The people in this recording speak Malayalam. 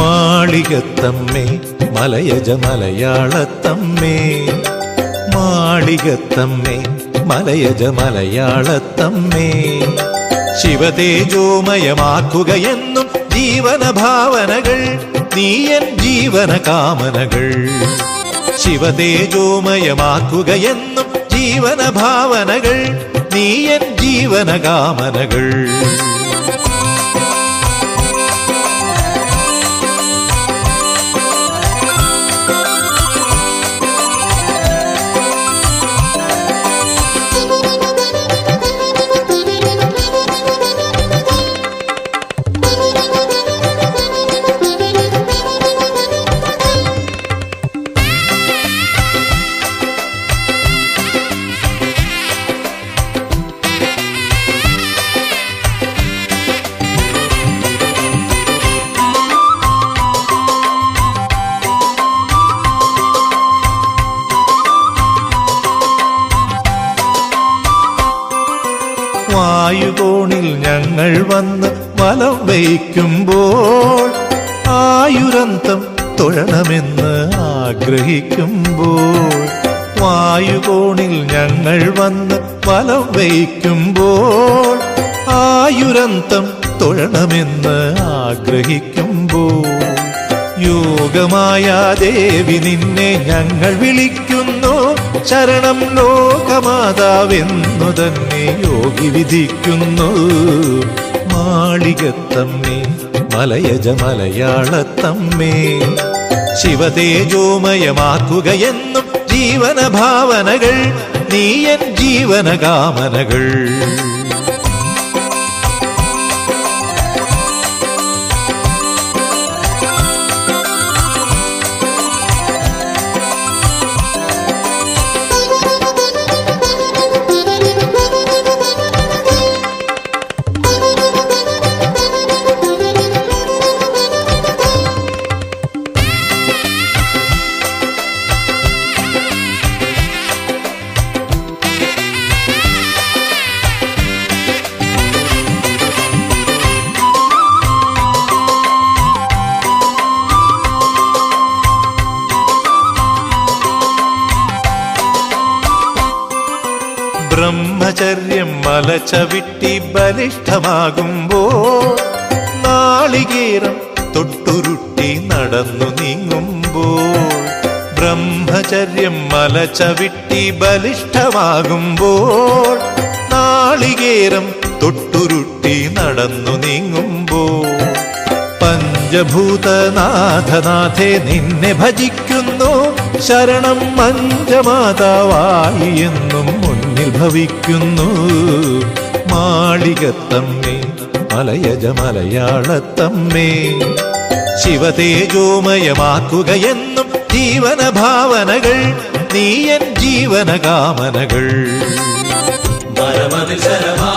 മാളികത്തമ്മേ മലയജ മലയാളത്തമ്മേ. മാളികത്തമ്മേ മലയജ മലയാളത്തമ്മേ. ശിവതേജോമയമാക്കുകയെന്നും ജീവനഭാവനകൾ നീയൻ ജീവന കാമനകൾ ശിവതേജോമയമാക്കുകയെന്നും ജീവനഭാവനകൾ നീയൻ ജീവന കാമനകൾ വായുകോണിൽ ഞങ്ങൾ വന്ന് വലം വയ്ക്കുമ്പോൾ ആയുരന്തം തൊഴണമെന്ന് ആഗ്രഹിക്കുമ്പോൾ വായുകോണിൽ ഞങ്ങൾ വന്ന് വലം വയ്ക്കുമ്പോൾ ആയുരന്തം തൊഴണമെന്ന് ആഗ്രഹിക്കുമ്പോൾ യോഗമായ ദേവി നിന്നെ ഞങ്ങൾ വിളിക്കുന്നു. ശരണം ലോകമാതാവെന്നു തന്നെ യോഗി വിധിക്കുന്നു. മാളികത്തമ്മേ മലയജ മലയാളത്തമ്മേ ശിവതേജോമയമാക്കുകയെന്നും ജീവന ഭാവനകൾ നീയൻ ജീവന കാമനകൾ ബ്രഹ്മചര്യം മലച്ചവിട്ടി ബലിഷ്ഠമാകുമ്പോൾ നാളികേരം തൊട്ടുരുട്ടി നടന്നു നീങ്ങുമ്പോൾ ബ്രഹ്മചര്യം മലച്ചവിട്ടി ബലിഷ്ഠമാകുമ്പോൾ നാളികേരം തൊട്ടുരുട്ടി നടന്നു നീങ്ങുമ്പോൾ പഞ്ചഭൂതനാഥനാഥെ നിന്നെ ഭജിക്കുന്നു ശരണം മഞ്ചമാതാവായി എന്നും ഭവിക്കുന്നു മാളികത്തമ്മേ മലയജ മലയാളത്തമ്മേ ശിവതേജോമയമാക്കുകയെന്നും ജീവന ഭാവനകൾ നീയൻ ജീവന കാമനകൾ മരമതിൽ ശരമാ